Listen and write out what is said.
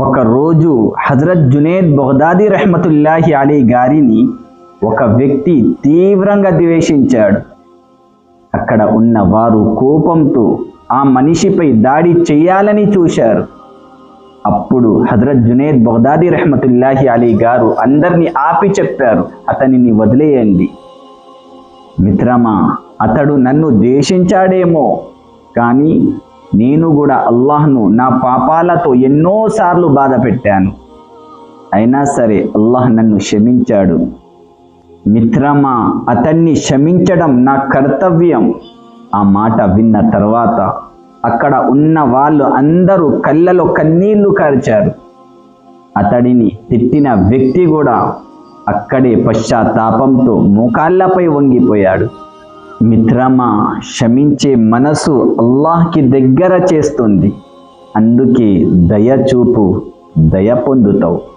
ఒకరోజు హజరత్ జునేద్ బొహదాది రహమతుల్లాహి అలీ గారిని ఒక వ్యక్తి తీవ్రంగా ద్వేషించాడు. అక్కడ ఉన్న వారు కోపంతో ఆ మనిషిపై దాడి చేయాలని చూశారు. అప్పుడు హజరత్ జునేద్ బొహదాది రహమతుల్లాహి అలీ గారు అందరినీ ఆపి చెప్పారు అతనిని వదిలేయండి. మిత్రమా అతడు నన్ను ద్వేషించాడేమో కానీ నేను కూడా అల్లాహ్ను నా పాపాలతో ఎన్నోసార్లు బాధ పెట్టాను. అయినా సరే అల్లాహ్ నన్ను క్షమించాడు. మిత్రమా అతన్ని క్షమించడం నా కర్తవ్యం. ఆ మాట విన్న తర్వాత అక్కడ ఉన్న వాళ్ళు అందరూ కళ్ళలో కన్నీళ్ళు కార్చారు. అతడిని తిట్టిన వ్యక్తి కూడా అక్కడే పశ్చాత్తాపంతో మోకాళ్ళపై వంగిపోయాడు. మిత్రమా క్షమించే మనసు అల్లాహ్కి దగ్గర చేస్తుంది. అందుకే దయ చూపు దయ పొందుతావు.